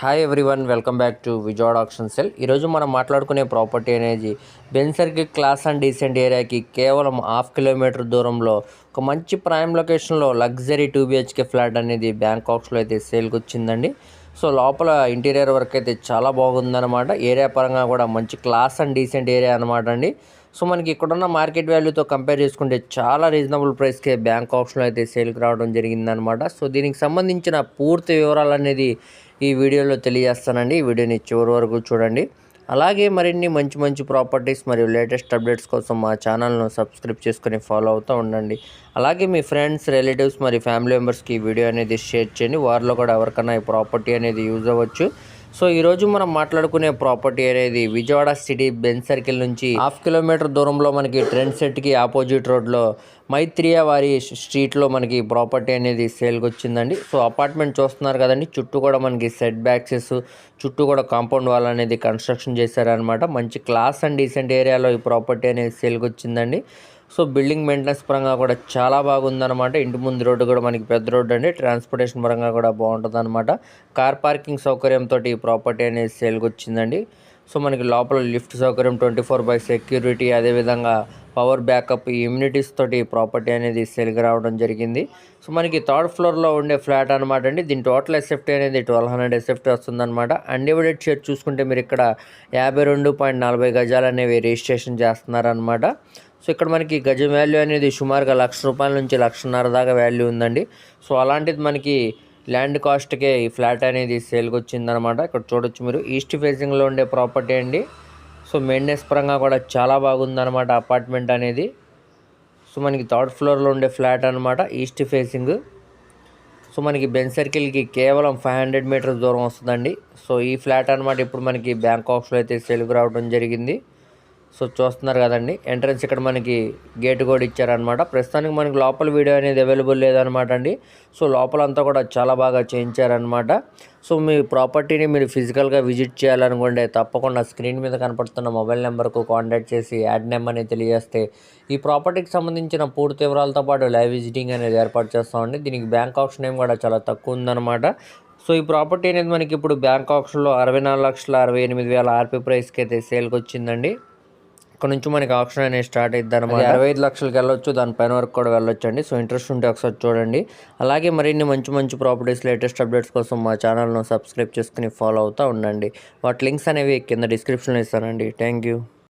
Hi everyone welcome back to Vijayawada option sell ఈరోజు మనం మాట్లాడుకునే ప్రాపర్టీ అనేది బెన్సర్కి క్లాస్ అండ్ డీసెంట్ ఏరియాకి కేవలం హాఫ్ కిలోమీటర్ దూరంలో ఒక మంచి ప్రైమ్ లొకేషన్లో లగ్జరీ టూ బిహెచ్కే ఫ్లాట్ అనేది బ్యాంకాక్స్లో అయితే సేల్కి వచ్చిందండి. సో లోపల ఇంటీరియర్ వర్క్ అయితే చాలా బాగుందన్నమాట. ఏరియా పరంగా కూడా మంచి క్లాస్ అండ్ డీసెంట్ ఏరియా అనమాట అండి. సో మనకి ఇక్కడున్న మార్కెట్ వాల్యూతో కంపేర్ చేసుకుంటే చాలా రీజనబుల్ ప్రైస్కే బ్యాంక్ ఆప్షన్లో అయితే సేల్కి రావడం జరిగిందనమాట సో దీనికి సంబంధించిన పూర్తి వివరాలు అనేది ఈ వీడియోలో తెలియజేస్తానండి. ఈ వీడియోని చివరి వరకు చూడండి. అలాగే మరిన్ని మంచి మంచి ప్రాపర్టీస్ మరియు లేటెస్ట్ అప్డేట్స్ కోసం మా ఛానల్ను సబ్స్క్రైబ్ చేసుకొని ఫాలో అవుతూ ఉండండి. అలాగే మీ ఫ్రెండ్స్ రిలేటివ్స్ మరియు ఫ్యామిలీ మెంబర్స్కి ఈ వీడియో అనేది షేర్ చేయండి. వారిలో కూడా ఎవరికైనా ఈ ప్రాపర్టీ అనేది యూజ్ అవ్వచ్చు. సో ఈరోజు మనం మాట్లాడుకునే ప్రాపర్టీ అనేది విజయవాడ సిటీ బెన్ సర్కిల్ నుంచి హాఫ్ కిలోమీటర్ దూరంలో మనకి ట్రెండ్ సెట్కి ఆపోజిట్ రోడ్లో మైత్రియ వారి స్ట్రీట్లో మనకి ప్రాపర్టీ అనేది సేల్కి వచ్చిందండి. సో అపార్ట్మెంట్ చూస్తున్నారు కదండి. చుట్టూ కూడా మనకి సెట్ బ్యాక్సెస్ చుట్టూ కూడా కాంపౌండ్ వాల్ అనేది కన్స్ట్రక్షన్ చేశారనమాట మంచి క్లాస్ అండ్ డీసెంట్ ఏరియాలో ఈ ప్రాపర్టీ అనేది సేల్కి వచ్చిందండి. సో బిల్డింగ్ మెయింటెనెన్స్ పరంగా కూడా చాలా బాగుందన్నమాట. ఇంటి ముందు రోడ్డు కూడా మనకి పెద్ద రోడ్డు అండి. ట్రాన్స్పోర్టేషన్ పరంగా కూడా బాగుంటుంది అనమాట కార్ పార్కింగ్ సౌకర్యంతో ఈ ప్రాపర్టీ అనేది సేల్కి వచ్చిందండి. సో మనకి లోపల లిఫ్ట్ సౌకర్యం ట్వంటీ ఫోర్ బై సెక్యూరిటీ అదేవిధంగా పవర్ బ్యాకప్ ఇమ్యూనిటీస్ తోటి ప్రాపర్టీ అనేది సేల్కి రావడం జరిగింది. సో మనకి థర్డ్ ఫ్లోర్లో ఉండే ఫ్లాట్ అనమాట అండి. దీని టోటల్ ఎస్ఎఫ్టీ అనేది ట్వెల్వ్ హండ్రెడ్ ఎస్ఎఫ్టీ వస్తుందన్నమాట. అన్డివైడెడ్ షేర్ చూసుకుంటే మీరు ఇక్కడ యాభై రెండు పాయింట్ నలభై గజాలు అనేవి రిజిస్ట్రేషన్ చేస్తున్నారనమాట సో ఇక్కడ మనకి గజం వాల్యూ అనేది సుమారుగా లక్ష రూపాయల నుంచి లక్షన్నర దాకా వాల్యూ ఉందండి. సో అలాంటిది మనకి ల్యాండ్ కాస్ట్కే ఈ ఫ్లాట్ అనేది సేల్కి వచ్చిందనమాట ఇక్కడ చూడొచ్చు మీరు. ఈస్ట్ ఫేసింగ్లో ఉండే ప్రాపర్టీ అండి. సో మెయింటెనెన్స్ పరంగా కూడా చాలా బాగుందనమాట అపార్ట్మెంట్ అనేది. సో మనకి థర్డ్ ఫ్లోర్లో ఉండే ఫ్లాట్ అనమాట ఈస్ట్ ఫేసింగ్ సో మనకి బెన్ సర్కిల్కి కేవలం ఫైవ్ హండ్రెడ్ మీటర్స్ దూరం వస్తుందండి. సో ఈ ఫ్లాట్ అనమాట ఇప్పుడు మనకి బ్యాంకాక్స్లో అయితే సేల్కి రావడం జరిగింది. సో చూస్తున్నారు కదండి. ఎంట్రన్స్ ఇక్కడ మనకి గేట్ కూడా ఇచ్చారనమాట ప్రస్తుతానికి మనకి లోపల వీడియో అనేది అవైలబుల్ లేదనమాట అండి. సో లోపలంతా కూడా చాలా బాగా చేయించారనమాట సో మీ ప్రాపర్టీని మీరు ఫిజికల్గా విజిట్ చేయాలనుకోండి తప్పకుండా స్క్రీన్ మీద కనపడుతున్న మొబైల్ నెంబర్కు కాంటాక్ట్ చేసి యాడ్ నెంబర్ని తెలియజేస్తే ఈ ప్రాపర్టీకి సంబంధించిన పూర్తి వివరాలతో పాటు లైవ్ విజిటింగ్ అనేది ఏర్పాటు చేస్తామండి దీనికి బ్యాంక్ ఆప్షన్ ఏం కూడా చాలా తక్కువ ఉందన్నమాట. సో ఈ ప్రాపర్టీ అనేది మనకి ఇప్పుడు బ్యాంక్ ఆప్షన్లో అరవై నాలుగు లక్షల అరవై ఎనిమిది వేల ఆర్పీ ప్రైస్కి అయితే సేల్కి వచ్చిందండి. ఇక్కడ నుంచి మనకి ఆప్షన్ అనేది స్టార్ట్ అయింది అనమాట అరవై ఐదు లక్షలకు వెళ్ళొచ్చు దానిపైన వరకు కూడా వెళ్ళొచ్చు అండి సో ఇంట్రెస్ట్ ఉంటే ఒకసారి చూడండి. అలాగే మరిన్ని మంచి మంచి ప్రాపర్టీస్ లేటెస్ట్ అప్డేట్స్ కోసం మా ఛానల్ను సబ్స్క్రైబ్ చేసుకుని ఫాలో అవుతూ ఉండండి. వాటి లింక్స్ అనేవి కింద డిస్క్రిప్షన్లో ఇస్తానండి. Thank you.